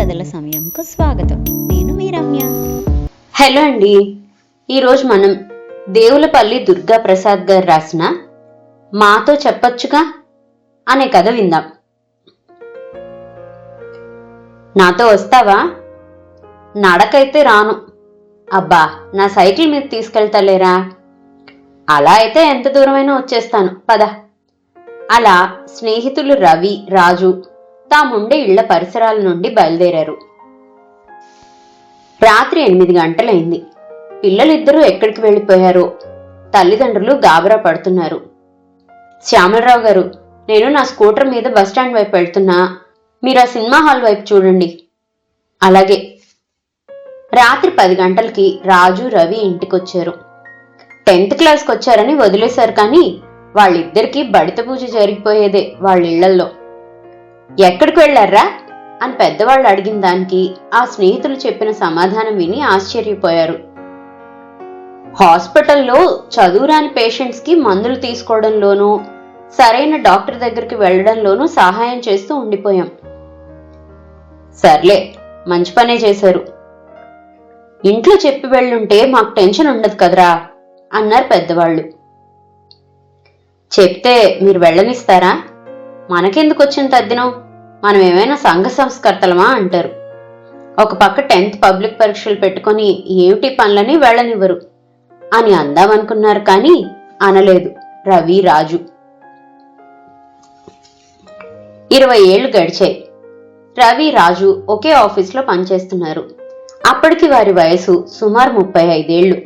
కథల సమయంకు స్వాగతం. నేను మీ రమ్య. హలో అండి. ఈరోజు మనం దేవులపల్లి దుర్గా ప్రసాద్ గారు రాసిన మాతో చెప్పొచ్చుగా అనే కథ విందాం. నాతో వస్తావా? నడకైతే రాను. అబ్బా నా సైకిల్ మీద తీసుకెళ్తలేరా? అలా అయితే ఎంత దూరమైనా వచ్చేస్తాను. పద. అలా స్నేహితులు రవి రాజు తాముండే ఇళ్ళ పరిసరాల నుండి బయలుదేరారు. రాత్రి ఎనిమిది గంటలైంది. పిల్లలిద్దరూ ఎక్కడికి వెళ్ళిపోయారో? తల్లిదండ్రులు గాబరా పడుతున్నారు. శ్యామలరావు గారు నేను నా స్కూటర్ మీద బస్టాండ్ వైపు వెళ్తున్నా. మీరు ఆ సినిమా హాల్ వైపు చూడండి. అలాగే. రాత్రి పది గంటలకి రాజు రవి ఇంటికొచ్చారు. టెన్త్ క్లాస్కి వచ్చారని వదిలేశారు కానీ వాళ్ళిద్దరికీ బడిత పూజ జరిగిపోయేదే వాళ్ళ ఇళ్ళల్లో. ఎక్కడికి వెళ్ళారా? అని పెద్దవాళ్ళు అడిగిన దానికి ఆ స్నేహితులు చెప్పిన సమాధానం విని ఆశ్చర్యపోయారు. హాస్పిటల్లో చదువురాని పేషెంట్స్కి మందులు తీసుకోవడంలోనూ సరైన డాక్టర్ దగ్గరికి వెళ్ళడంలోనూ సహాయం చేస్తూ ఉండిపోయాం. సర్లే మంచి పనే చేశారు. ఇంట్లో చెప్పి వెళ్ళుంటే మాకు టెన్షన్ ఉండదు కదరా అన్నారు పెద్దవాళ్ళు. చెప్తే మీరు వెళ్ళనిస్తారా? మనకెందుకు వచ్చిన తద్దినం? మనం ఏమైనా సంఘ సంస్కర్తలమా అంటారు. ఒక పక్క టెన్త్ పబ్లిక్ పరీక్షలు పెట్టుకొని ఏమిటి పనులని వెళ్ళనివ్వరు. అని అందామనుకున్నారు కానీ అనలేదు. రవి రాజు. ఇరవై ఏళ్ళు గడిచాయి. రవి రాజు ఒకే ఆఫీస్లో పనిచేస్తున్నారు. అప్పటికి వారి వయసు సుమారు ముప్పై ఐదేళ్ళు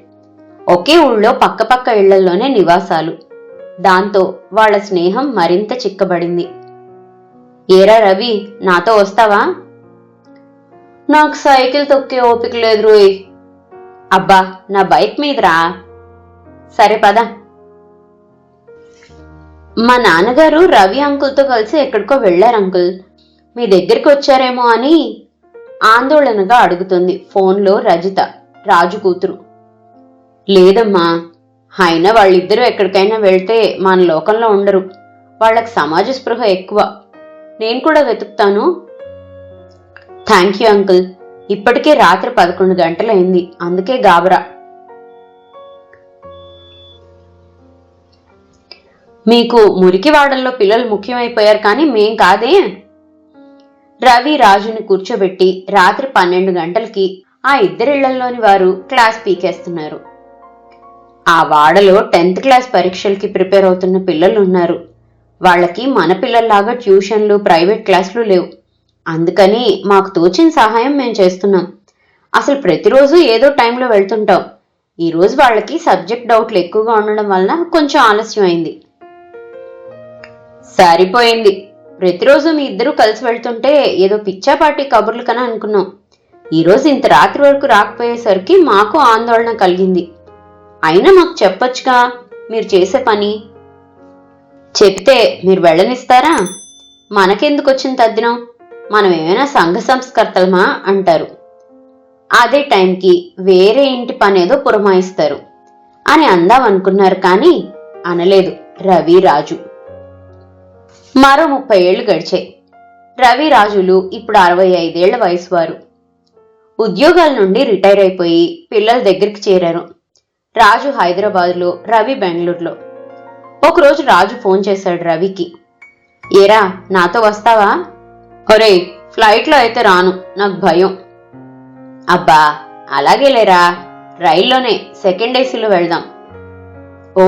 ఒకే ఊళ్ళో పక్కపక్క ఇళ్ళలోనే నివాసాలు. దాంతో వాళ్ళ స్నేహం మరింత చిక్కబడింది. ఏరా రవి నాతో వస్తావా? నాకు సైకిల్ తొక్కే ఓపిక లేదు రోయ్. అబ్బా నా బైక్ మీదరా? సరే పద. మా నాన్నగారు రవి అంకుల్తో కలిసి ఎక్కడికో వెళ్ళారు అంకుల్. మీ దగ్గరికి వచ్చారేమో అని ఆందోళనగా అడుగుతుంది ఫోన్లో రజిత రాజు కూతురు. లేదమ్మా అయినా వాళ్ళిద్దరూ ఎక్కడికైనా వెళ్తే మన లోకంలో ఉండరు. వాళ్ళకి సమాజ స్పృహ ఎక్కువ. నేను కూడా వెతుకుతాను. Thank you uncle. ఇప్పటికే రాత్రి పదకొండు గంటలైంది. అందుకే గాబరా. మీకు మురికివాడల్లో పిల్లలు ముఖ్యమైపోయారు కానీ మేం కాదే. రవి రాజుని కూర్చోబెట్టి రాత్రి పన్నెండు గంటలకి ఆ ఇద్దరిళ్ళలోని వారు క్లాస్ పీకేస్తున్నారు. ఆ వాడలో టెన్త్ క్లాస్ పరీక్షలకి ప్రిపేర్ అవుతున్న పిల్లలు ఉన్నారు. వాళ్ళకి మన పిల్లల్లాగా ట్యూషన్లు ప్రైవేట్ క్లాసులు లేవు. అందుకని మాకు తోచిన సహాయం మేము చేస్తున్నాం. అసలు ప్రతిరోజు ఏదో టైంలో వెళ్తుంటాం. ఈరోజు వాళ్ళకి సబ్జెక్ట్ డౌట్లు ఎక్కువగా ఉండడం వలన కొంచెం ఆలస్యం అయింది. సరిపోయింది. ప్రతిరోజు మీ ఇద్దరు కలిసి వెళ్తుంటే ఏదో పిచ్చాపాటి కబుర్లు కన అనుకున్నాం. ఈరోజు ఇంత రాత్రి వరకు రాకపోయేసరికి మాకు ఆందోళన కలిగింది. అయినా మాకు చెప్పొచ్చుగా మీరు చేసే పని. చెప్తే మీరు వెళ్ళనిస్తారా? మనకెందుకు వచ్చిన తద్దినం? మనం ఏమైనా సంఘ సంస్కర్తలమా? అంటారు. అదే టైంకి వేరే ఇంటి పనేదో పురమాయిస్తారు. అని అందామనుకున్నారు కానీ అనలేదు రవి రాజు. మరో ముప్పై ఏళ్ళు గడిచాయి. రవి రాజులు ఇప్పుడు అరవై ఐదేళ్ళ వయసు వారు. ఉద్యోగాల నుండి రిటైర్ అయిపోయి పిల్లల దగ్గరికి చేరారు. రాజు హైదరాబాద్లో రవి బెంగళూరులో. ఒకరోజు రాజు ఫోన్ చేశాడు రవికి. ఏరా నాతో వస్తావా? ఒరే ఫ్లైట్లో అయితే రాను నాకు భయం. అబ్బా అలాగే లేరా రైల్లోనే సెకండ్ ఏసీలో వెళ్దాం. ఓ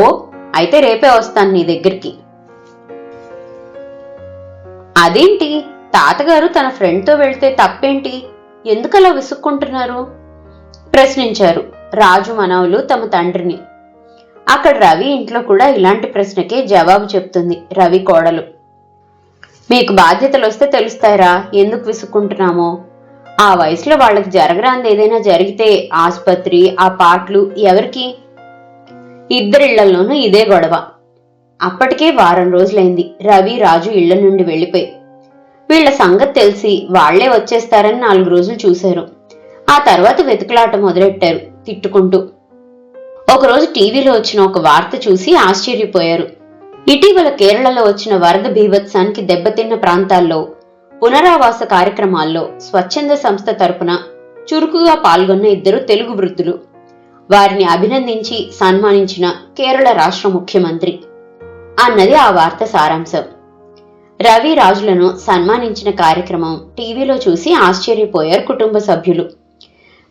అయితే రేపే వస్తాను నీ దగ్గరికి. అదేంటి? తాతగారు తన ఫ్రెండ్తో వెళ్తే తప్పేంటి? ఎందుకలా విసుక్కుంటున్నారు? ప్రశ్నించారు. రాజు మనవులు తమ తండ్రిని. అక్కడ రవి ఇంట్లో కూడా ఇలాంటి ప్రశ్నకే జవాబు చెప్తుంది రవి కోడలు. మీకు బాధ్యతలు వస్తే తెలుస్తాయిరా ఎందుకు విసుక్కుంటున్నామో? ఆ వయసులో వాళ్ళకి జరగరాంది ఏదైనా జరిగితే ఆసుపత్రి ఆ పాటలు ఎవరికి? ఇద్దరిళ్ళలోనూ ఇదే గొడవ. అప్పటికే వారం రోజులైంది రవి రాజు ఇళ్ళ నుండి వెళ్ళిపోయి. వీళ్ళ సంగతి తెలిసి వాళ్ళే వచ్చేస్తారని నాలుగు రోజులు చూశారు. ఆ తర్వాత వెతుకులాట మొదలెట్టారు. తిట్టుకుంటూ. ఒకరోజు టీవీలో వచ్చిన ఒక వార్త చూసి ఆశ్చర్యపోయారు. ఇటీవల కేరళలో వచ్చిన వరద బీభత్సానికి దెబ్బతిన్న ప్రాంతాల్లో పునరావాస కార్యక్రమాల్లో స్వచ్ఛంద సంస్థ తరపున చురుకుగా పాల్గొన్న ఇద్దరు తెలుగు వృద్ధులు. వారిని అభినందించి సన్మానించిన కేరళ రాష్ట్ర ముఖ్యమంత్రి. అన్నది ఆ వార్త సారాంశం. రవి రాజులను సన్మానించిన కార్యక్రమం టీవీలో చూసి ఆశ్చర్యపోయారు కుటుంబ సభ్యులు.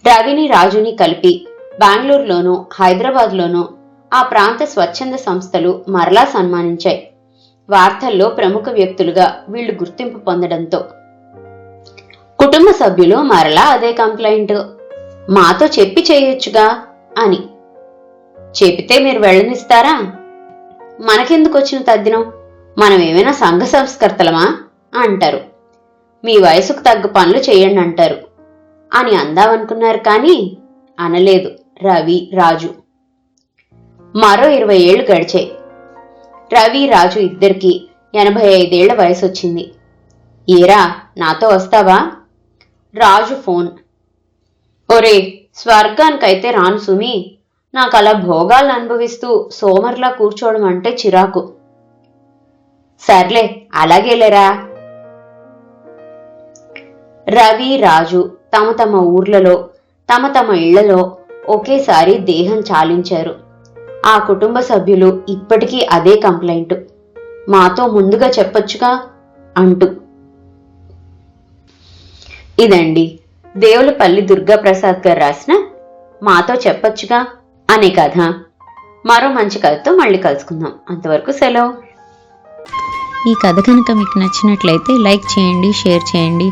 రవిని రాజుని కలిపి బెంగళూరులోనూ హైదరాబాద్లోనూ ఆ ప్రాంత స్వచ్ఛంద సంస్థలు మరలా సన్మానించాయి. వార్తల్లో ప్రముఖ వ్యక్తులుగా వీళ్ళు గుర్తింపు పొందడంతో. కుటుంబ సభ్యులు మరలా అదే కంప్లైంట్. మాతో చెప్పి చేయొచ్చుగా అని. చెబితే మీరు వెళ్ళనిస్తారా? మనకెందుకు వచ్చిన తద్దినం? మనం ఏమైనా సంఘ సంస్కర్తలమా? అంటారు. మీ వయసుకు తగ్గ పనులు చేయండి అంటారు. అని అందామనుకున్నారు కానీ అనలేదు రవి రాజు. మరో ఇరవై ఏళ్ళు గడిచాయి. రవి రాజు ఇద్దరికి ఎనభై ఐదేళ్ళ వయసు వచ్చింది ఏరా నాతో వస్తావా? రాజు ఫోన్. ఒరే స్వర్గానికైతే రాను సుమి. నాకు అలా భోగాలను అనుభవిస్తూ సోమర్లా కూర్చోవడం అంటే చిరాకు. సర్లే అలాగేలేరా. రవి రాజు తమ తమ ఊర్లలో తమ తమ ఇళ్ళలో ఒకేసారి దేహం చాలించారు. ఆ కుటుంబ సభ్యులు ఇప్పటికీ అదే కంప్లైంట్. మాతో ముందుగా చెప్పొచ్చుగా? అంటూ. ఇదండి. దేవులపల్లి దుర్గాప్రసాద్ గారు రాసిన మాతో చెప్పొచ్చుగా అనే కథ. మరో మంచి కథతో మళ్ళీ కలుసుకుందాం. అంతవరకు సెలవు. ఈ కథ కనుక మీకు నచ్చినట్లయితే లైక్ చేయండి షేర్ చేయండి.